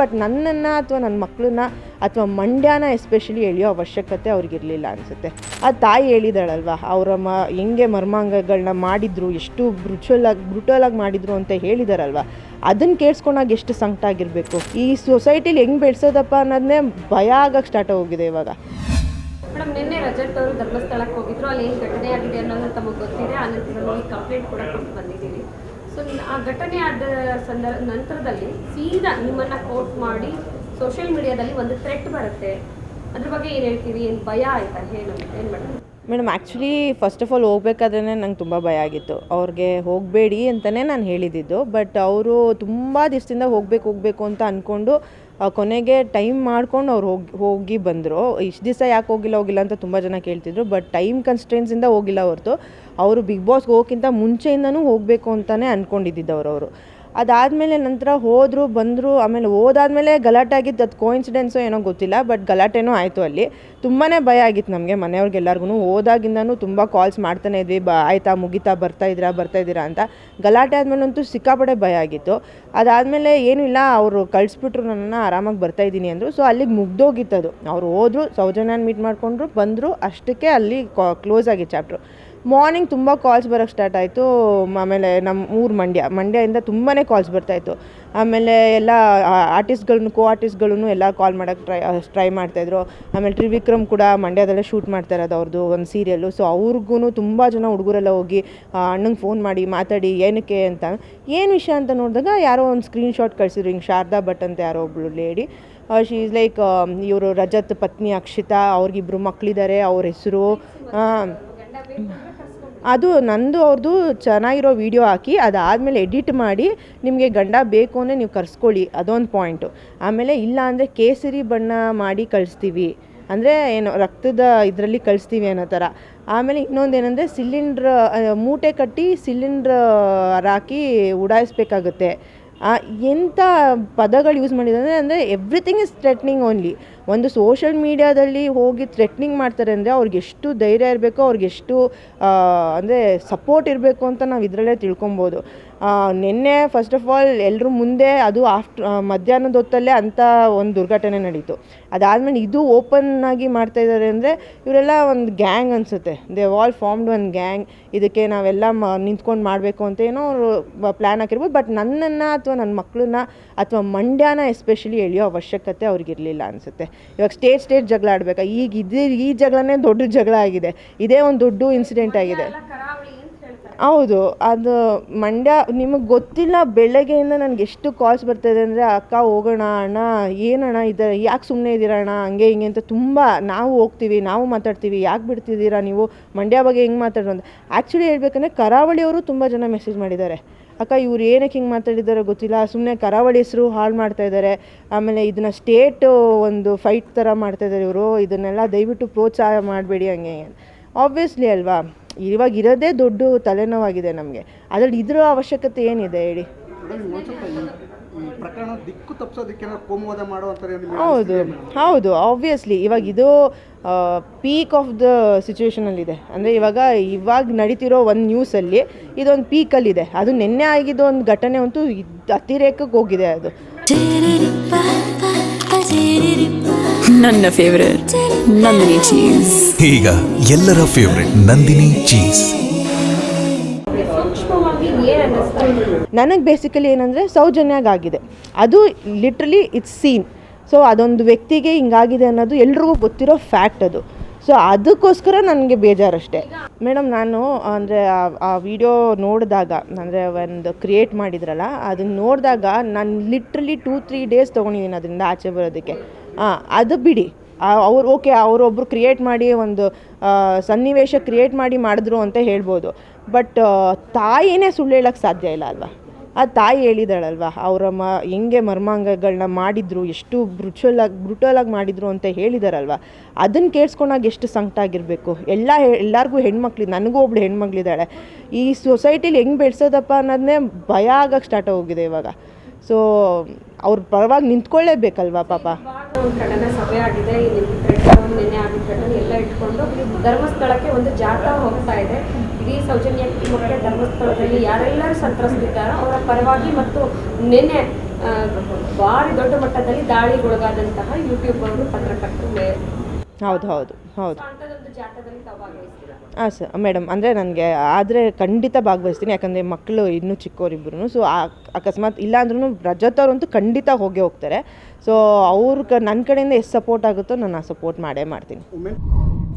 But ನನ್ನನ್ನು ಅಥವಾ ನನ್ನ ಮಕ್ಕಳನ್ನ ಅಥವಾ ಮಂಡ್ಯನ ಎಸ್ಪೆಷಲಿ ಎಳೆಯೋ ಅವಶ್ಯಕತೆ ಅವ್ರಿಗಿರಲಿಲ್ಲ ಅನಿಸುತ್ತೆ. ಆ ತಾಯಿ ಹೇಳಿದಾಳಲ್ವ, ಅವರ ಮ, ಹೆಂಗೆ ಮರ್ಮಾಂಗಗಳನ್ನ ಮಾಡಿದ್ರು, ಎಷ್ಟು ಬ್ರುಚಲಾಗಿ ಬ್ರುಟಲಾಗಿ ಮಾಡಿದ್ರು ಅಂತ ಹೇಳಿದಾರಲ್ವ ಅದನ್ನು ಕೇಳಿಸ್ಕೊಂಡಾಗ ಎಷ್ಟು ಸಂಕಟ ಆಗಿರಬೇಕು. ಈ ಸೊಸೈಟಿಲಿ ಹೆಂಗೆ ಬೆಳೆಸೋದಪ್ಪ ಅನ್ನೋದನ್ನೇ ಭಯ ಆಗಕ್ಕೆ ಸ್ಟಾರ್ಟ್ ಹೋಗಿದೆ ಇವಾಗ. ಮೇಡಮ್, ನಿನ್ನೆ ರಜತ್ ಅವರು ಧರ್ಮಸ್ಥಳಕ್ಕೆ ಹೋಗಿದ್ರು, ಅಲ್ಲಿ ಏನು ಘಟನೆ ಆಗಿದೆ ಅನ್ನೋದು ತಮಗೆ ಗೊತ್ತಿದೆ ಆ ನಂತರ ಕಂಪ್ಲೇಂಟ್ ಕೂಡ ಕೊಟ್ಟು ಬಂದಿದ್ದೀರಿ. ಸೊ ಆ ಘಟನೆ ಆದ ಸಂದರ್ಭ ನಂತರದಲ್ಲಿ ಸೀದಾ ನಿಮ್ಮನ್ನ ಕೋಟ್ ಮಾಡಿ ಸೋಷಿಯಲ್ ಮೀಡಿಯಾದಲ್ಲಿ ಒಂದು ಥ್ರೆಟ್ ಬರುತ್ತೆ. ಅದ್ರ ಬಗ್ಗೆ ಏನು ಹೇಳ್ತೀರಿ? ಏನು ಭಯ ಆಯ್ತಾ? ಏನು ಏನು madam? Madam actually first of all ಹೋಗ್ಬೇಕಾದ್ರೆ ನಂಗೆ ತುಂಬ ಭಯ ಆಗಿತ್ತು. ಅವ್ರಿಗೆ ಹೋಗಬೇಡಿ ಅಂತಲೇ ನಾನು ಹೇಳಿದ್ದಿದ್ದು ಬಟ್ ಅವರು ತುಂಬ ದಿವಸದಿಂದ ಹೋಗಬೇಕು ಹೋಗಬೇಕು ಅಂತ ಅಂದ್ಕೊಂಡು ಕೊನೆಗೆ ಟೈಮ್ ಮಾಡ್ಕೊಂಡು ಅವ್ರು ಹೋಗಿ ಹೋಗಿ ಬಂದರು. ಇಷ್ಟು ದಿವಸ ಯಾಕೆ ಹೋಗಿಲ್ಲ ಹೋಗಿಲ್ಲ ಅಂತ ತುಂಬ ಜನ ಕೇಳ್ತಿದ್ರು ಬಟ್ ಟೈಮ್ ಕನ್ಸ್ಟೆನ್ಸಿಂದ ಹೋಗಿಲ್ಲ ಹೊರತು. ಅವರು ಬಿಗ್ ಬಾಸ್ಗೆ ಹೋಗೋಕ್ಕಿಂತ ಮುಂಚೆಯಿಂದನೂ ಹೋಗಬೇಕು ಅಂತಲೇ ಅಂದ್ಕೊಂಡಿದ್ದಿದ್ದವ್ರು ಅವರು. ಅದಾದಮೇಲೆ ನಂತರ ಹೋದರು, ಬಂದರು, ಆಮೇಲೆ ಹೋದಾದ್ಮೇಲೆ ಗಲಾಟೆ ಆಗಿದ್ದು ಅದು ಕೋಇನ್ಸಿಡೆನ್ಸೋ ಏನೋ ಗೊತ್ತಿಲ್ಲ ಬಟ್ ಗಲಾಟೆನೂ ಆಯಿತು ಅಲ್ಲಿ. ತುಂಬಾ ಭಯ ಆಗಿತ್ತು ನಮಗೆ ಮನೆಯವ್ರಿಗೆಲ್ಲರಿಗೂ ಹೋದಾಗಿಂದನೂ ತುಂಬ ಕಾಲ್ಸ್ ಮಾಡ್ತಾನೆ ಇದ್ವಿ, ಬ, ಆಯ್ತಾ, ಮುಗಿತಾ, ಬರ್ತಾ ಇದ್ದೀರಾ ಬರ್ತಾ ಇದ್ದೀರಾ ಅಂತ. ಗಲಾಟೆ ಆದಮೇಲಂತೂ ಸಿಕ್ಕಾಪಡೆ ಭಯ ಆಗಿತ್ತು. ಅದಾದಮೇಲೆ ಏನೂ ಇಲ್ಲ, ಅವರು ಕಳಿಸ್ಬಿಟ್ರು ನನ್ನನ್ನು, ಆರಾಮಾಗಿ ಬರ್ತಾ ಇದ್ದೀನಿ ಅಂದರು. ಸೊ ಅಲ್ಲಿಗೆ ಅದು. ಅವ್ರು ಹೋದರು, ಸೌಜನ್ಯನ ಮೀಟ್ ಮಾಡಿಕೊಂಡ್ರು, ಬಂದರು, ಅಷ್ಟಕ್ಕೆ ಅಲ್ಲಿ ಕ್ಲೋಸ್ ಆಗಿ ಚಾಪ್ಟ್ರು ಮಾರ್ನಿಂಗ್ ತುಂಬ ಕಾಲ್ಸ್ ಬರೋಕ್ಕೆ ಸ್ಟಾರ್ಟ್ ಆಯಿತು. ಆಮೇಲೆ ನಮ್ಮ ಊರು ಮಂಡ್ಯ. ಮಂಡ್ಯದಿಂದ ತುಂಬಾ ಕಾಲ್ಸ್ ಬರ್ತಾಯಿತ್ತು ಆಮೇಲೆ ಎಲ್ಲ ಆರ್ಟಿಸ್ಟ್ಗಳನ್ನು ಕೋ ಆರ್ಟಿಸ್ಟ್ಗಳನ್ನು ಎಲ್ಲ ಕಾಲ್ ಮಾಡೋಕ್ಕೆ ಟ್ರೈ ಟ್ರೈ ಮಾಡ್ತಾಯಿದ್ರು ಆಮೇಲೆ ತ್ರಿವಿಕ್ರಮ್ ಕೂಡ ಮಂಡ್ಯದಲ್ಲೇ ಶೂಟ್ ಮಾಡ್ತಾ ಇರೋದು ಅವ್ರದ್ದು ಒಂದು ಸೀರಿಯಲ್ಲು ಸೊ ಅವ್ರಿಗೂ ತುಂಬ ಜನ ಹುಡುಗರೆಲ್ಲ ಹೋಗಿ ಅಣ್ಣಂಗೆ ಫೋನ್ ಮಾಡಿ ಮಾತಾಡಿ, ಏನಕ್ಕೆ ಅಂತ? ಏನು ವಿಷಯ ಅಂತ ನೋಡಿದಾಗ ಯಾರೋ ಒಂದು ಸ್ಕ್ರೀನ್ ಶಾಟ್ ಕಳಿಸಿದ್ರು, ಹಿಂಗೆ ಶಾರದಾ ಭಟ್ ಅಂತ ಯಾರೋ ಒಬ್ಳು ಲೇಡಿ ಶಿ ಈಸ್ ಲೈಕ್ ಇವರು ರಜತ್ ಪತ್ನಿ ಅಕ್ಷಿತಾ, ಅವ್ರಿಗಿಬ್ರು ಮಕ್ಕಳಿದ್ದಾರೆ ಅವ್ರ ಹೆಸರು ಅದು ನಂದು ಅವ್ರದ್ದು ಚೆನ್ನಾಗಿರೋ ವಿಡಿಯೋ ಹಾಕಿ, ಅದಾದಮೇಲೆ ಎಡಿಟ್ ಮಾಡಿ ನಿಮಗೆ ಗಂಡ ಬೇಕು ಅಂದರೆ ನೀವು ಕರ್ಸ್ಕೊಳ್ಳಿ, ಅದೊಂದು ಪಾಯಿಂಟು ಆಮೇಲೆ ಇಲ್ಲ ಅಂದರೆ ಕೇಸರಿ ಬಣ್ಣ ಮಾಡಿ ಕಳಿಸ್ತೀವಿ. ಅಂದರೆ ಏನು ರಕ್ತದ ಇದರಲ್ಲಿ ಕಳಿಸ್ತೀವಿ ಅನ್ನೋ ಥರ ಆಮೇಲೆ ಇನ್ನೊಂದು ಏನಂದರೆ ಸಿಲಿಂಡ್ರ್ ಮೂಟೆ ಕಟ್ಟಿ ಸಿಲಿಂಡ್ರ್ ಹಾಕಿ ಉಡಾಯಿಸ್ಬೇಕಾಗುತ್ತೆ. ಎಂಥ ಪದಗಳು ಯೂಸ್ ಮಾಡಿದ್ದಾರೆ ಅಂದರೆ ಎವ್ರಿಥಿಂಗ್ ಇಸ್ ಥ್ರೆಟ್ನಿಂಗ್ ಓನ್ಲಿ ಒಂದು ಸೋಷಲ್ ಮೀಡ್ಯಾದಲ್ಲಿ ಹೋಗಿ ಥ್ರೆಟ್ನಿಂಗ್ ಮಾಡ್ತಾರೆ ಅಂದರೆ ಅವ್ರಿಗೆ ಎಷ್ಟು ಧೈರ್ಯ ಇರಬೇಕು, ಅವ್ರಿಗೆ ಎಷ್ಟು ಅಂದರೆ ಸಪೋರ್ಟ್ ಇರಬೇಕು ಅಂತ ನಾವು ಇದರಲ್ಲೇ ತಿಳ್ಕೊಬೋದು. ನಿನ್ನೆ ಫಸ್ಟ್ ಆಫ್ ಆಲ್ ಎಲ್ಲರೂ ಮುಂದೆ ಅದು ಆಫ್ಟ್ ಮಧ್ಯಾಹ್ನದ ಹೊತ್ತಲ್ಲೇ ಅಂಥ ಒಂದು ದುರ್ಘಟನೆ ನಡೀತು. ಅದಾದಮೇಲೆ ಇದು ಓಪನ್ ಆಗಿ ಮಾಡ್ತಾ ಇದ್ದಾರೆ ಅಂದರೆ ಇವರೆಲ್ಲ ಒಂದು ಗ್ಯಾಂಗ್ ಅನಿಸುತ್ತೆ. ದೇ ಆಲ್ ಫಾರ್ಮ್ಡ್ ಒಂದು ಗ್ಯಾಂಗ್ ಇದಕ್ಕೆ ನಾವೆಲ್ಲ ಮ, ನಿಂತ್ಕೊಂಡು ಮಾಡಬೇಕು ಅಂತ ಏನೋ ಅವರು ಪ್ಲ್ಯಾನ್ ಹಾಕಿರ್ಬೋದು. ಬಟ್ ನನ್ನನ್ನು ಅಥವಾ ನನ್ನ ಮಕ್ಕಳನ್ನ ಅಥವಾ ಮಂಡ್ಯನ ಎಸ್ಪೆಷಲಿ ಎಳೆಯೋ ಅವಶ್ಯಕತೆ ಅವ್ರಿಗಿರಲಿಲ್ಲ ಅನಿಸುತ್ತೆ. ಇವಾಗ ಸ್ಟೇಟ್ ಸ್ಟೇಟ್ ಜಗಳ ಆಡಬೇಕಾ? ಈಗ ಇದೇ ಈ ಜಗಳನೇ ದೊಡ್ಡ ಜಗಳ ಆಗಿದೆ. ಇದೇ ಒಂದು ದೊಡ್ಡ ಇನ್ಸಿಡೆಂಟ್ ಆಗಿದೆ. ಹೌದು ಅದು ಮಂಡ್ಯ ನಿಮಗೆ ಗೊತ್ತಿಲ್ಲ ಬೆಳಗ್ಗೆಯಿಂದ ನನಗೆ ಎಷ್ಟು ಕಾಲ್ಸ್ ಬರ್ತಾಯಿದೆ ಅಂದರೆ ಅಕ್ಕ ಹೋಗೋಣ ಅಣ್ಣ ಏನಣ್ಣ ಇದ ಯಾಕೆ ಸುಮ್ಮನೆ ಇದ್ದೀರಾ ಅಣ್ಣ? ಹಂಗೆ ಹಿಂಗೆ ಅಂತ ತುಂಬ ನಾವು ಹೋಗ್ತೀವಿ ನಾವು ಮಾತಾಡ್ತೀವಿ ಯಾಕೆ ಬಿಡ್ತಿದ್ದೀರಾ ನೀವು? ಮಂಡ್ಯ ಬಗ್ಗೆ ಹೆಂಗೆ ಮಾತಾಡೋದು ಅಂತ. ಆ್ಯಕ್ಚುಲಿ ಹೇಳ್ಬೇಕಂದ್ರೆ ಕರಾವಳಿಯವರು ತುಂಬ ಜನ ಮೆಸೇಜ್ ಮಾಡಿದ್ದಾರೆ. ಅಕ್ಕ, ಇವ್ರು ಏನಕ್ಕೆ ಹಿಂಗೆ ಮಾತಾಡಿದಾರೋ ಗೊತ್ತಿಲ್ಲ. ಸುಮ್ಮನೆ ಕರಾವಳಿ ಹೆಸರು ಹಾಳು ಮಾಡ್ತಾ ಇದ್ದಾರೆ ಆಮೇಲೆ ಇದನ್ನು ಸ್ಟೇಟ್ ಒಂದು ಫೈಟ್ ಥರ ಮಾಡ್ತಾ ಇದ್ದಾರೆ ಇವರು. ಇದನ್ನೆಲ್ಲ ದಯವಿಟ್ಟು ಪ್ರೋತ್ಸಾಹ ಮಾಡಬೇಡಿ ಹಿಂಗೆ ಆಬ್ವಿಯಸ್ಲಿ ಅಲ್ವಾ? ಇವಾಗ ಇರೋದೇ ದೊಡ್ಡ ತಲೆನೋವಾಗಿದೆ ನಮಗೆ. ಅದರಲ್ಲಿ ಇದರ ಅವಶ್ಯಕತೆ ಏನಿದೆ ಹೇಳಿ? ಪ್ರಕರಣ ದಿಕ್ಕು ತಪ್ಪಿಸೋದಕ್ಕೆ ಕೋಮುವಾದ ಹೌದು. ಹೌದು. ಆಬ್ವಿಯಸ್ಲಿ ಇವಾಗ ಇದು ಪೀಕ್ ಆಫ್ ದ ಸಿಚುವೇಶನಲ್ಲಿದೆ ಅಂದರೆ ಇವಾಗ ಇವಾಗ ನಡೀತಿರೋ ಒಂದು ನ್ಯೂಸಲ್ಲಿ ಇದೊಂದು ಪೀಕಲ್ಲಿದೆ ಅದು ನಿನ್ನೆ ಆಗಿದ್ದು ಒಂದು ಘಟನೆ ಅಂತೂ ಇದ್- ಅತಿರೇಕಕ್ಕೆ ಹೋಗಿದೆ ಅದು. ನನ್ನ ಫೇವ್ರೆಟ್ ನಂದಿನಿ ಚೀಸ್ ಈಗ ಎಲ್ಲರ ಫೇವ್ರೆಟ್ ನಂದಿನಿ ಚೀಸ್ ನನಗೆ ಬೇಸಿಕಲಿ ಏನಂದರೆ ಸೌಜನ್ಯಾಗಾಗಿದೆ. ಅದು ಲಿಟ್ರಲಿ ಇಟ್ಸ್ ಸೀನ್ ಸೊ ಅದೊಂದು ವ್ಯಕ್ತಿಗೆ ಹಿಂಗಾಗಿದೆ ಅನ್ನೋದು ಎಲ್ರಿಗೂ ಗೊತ್ತಿರೋ ಫ್ಯಾಕ್ಟ್ ಅದು. ಸೊ ಅದಕ್ಕೋಸ್ಕರ ನನಗೆ ಬೇಜಾರಷ್ಟೇ. ಮೇಡಮ್ ನಾನು, ಅಂದರೆ, ಆ ವಿಡಿಯೋ ನೋಡಿದಾಗ, ಅಂದರೆ, ಒಂದು ಕ್ರಿಯೇಟ್ ಮಾಡಿದ್ರಲ್ಲ ಅದನ್ನು ನೋಡಿದಾಗ ನಾನು ಲಿಟ್ರಲಿ ಟೂ ತ್ರೀ ಡೇಸ್ ತೊಗೊಂಡಿದ್ದೀನಿ ಅದರಿಂದ ಆಚೆ ಬರೋದಕ್ಕೆ. ಹಾಂ ಅದು ಬಿಡಿ. ಅವ್ರು ಓಕೆ ಅವರೊಬ್ಬರು ಕ್ರಿಯೇಟ್ ಮಾಡಿ, ಒಂದು ಸನ್ನಿವೇಶ ಕ್ರಿಯೇಟ್ ಮಾಡಿ ಮಾಡಿದ್ರು ಅಂತ ಹೇಳ್ಬೋದು. ಬಟ್ ತಾಯಿನೇ ಸುಳ್ಳು ಹೇಳೋಕ್ಕೆ ಸಾಧ್ಯ ಇಲ್ಲ ಅಲ್ವಾ? ಆ ತಾಯಿ ಹೇಳಿದಾಳಲ್ವ, ಅವರ ಮ ಹೆಂಗೆ ಮರ್ಮಾಂಗಗಳನ್ನ ಮಾಡಿದ್ರು, ಎಷ್ಟು ಬ್ರುಚಲಾಗಿ ಬ್ರುಟಲಾಗಿ ಮಾಡಿದ್ರು ಅಂತ ಹೇಳಿದಾರಲ್ವ ಅದನ್ನ ಕೇಳಿಸ್ಕೊಂಡಾಗ ಎಷ್ಟು ಸಂಕಟ ಆಗಿರಬೇಕು. ಎಲ್ಲ ಎಲ್ಲರಿಗೂ ಹೆಣ್ಮಕ್ಳು, ನನಗೂ ಒಬ್ಳು ಹೆಣ್ಮಕ್ಳಿದ್ದಾಳೆ ಈ ಸೊಸೈಟಿಲಿ ಹೆಂಗೆ ಬೆಳೆಸೋದಪ್ಪ ಅನ್ನೋದನ್ನೇ ಭಯ ಆಗಕ್ಕೆ ಸ್ಟಾರ್ಟ್ ಆಗೋಗಿದೆ ಇವಾಗ. ಸೊ ಅವ್ರ ಪರವಾಗಿ ನಿಂತ್ಕೊಳ್ಳೇಬೇಕಲ್ವಾ ಪಾಪ. ಸಭೆ ಆಗಿದೆ ಎಲ್ಲ ಇಟ್ಕೊಂಡು ಧರ್ಮಸ್ಥಳಕ್ಕೆ ಒಂದು ಜಾಥಾ ಹೋಗ್ತಾ ಇದೆ. ಇಡೀ ಸೌಜನ್ಯ ಮಕ್ಕಳ ಧರ್ಮಸ್ಥಳದಲ್ಲಿ ಯಾರೆಲ್ಲರೂ ಸಂತ್ರಸ್ತಿದ್ದಾರೋ ಅವರ ಪರವಾಗಿ ಮತ್ತು ನಿನ್ನೆ ಭಾರಿ ದೊಡ್ಡ ಮಟ್ಟದಲ್ಲಿ ದಾಳಿಗೊಳಗಾದಂತಹ ಯೂಟ್ಯೂಬ್ ಅವರು ಪತ್ರಕರ್ತರು ಹೌದು ಹೌದು ಹೌದು. ಹಾಂ ಸರ್ ಮೇಡಮ್ ಅಂದರೆ ನನಗೆ ಆದರೆ ಖಂಡಿತ ಭಾಗವಹಿಸ್ತೀನಿ ಯಾಕಂದರೆ ಮಕ್ಕಳು ಇನ್ನೂ ಚಿಕ್ಕವರಿಬ್ಬರು ಸೊ ಅಕಸ್ಮಾತ್ ಇಲ್ಲ ಅಂದ್ರೂ ರಜತ್ ಅವರಂತೂ ಖಂಡಿತ ಹೋಗೇ ಹೋಗ್ತಾರೆ. ಸೊ ಅವ್ರ ನನ್ನ ಕಡೆಯಿಂದ ಎಷ್ಟು ಸಪೋರ್ಟ್ ಆಗುತ್ತೋ ನಾನು ಆ ಸಪೋರ್ಟ್ ಮಾಡೇ ಮಾಡ್ತೀನಿ.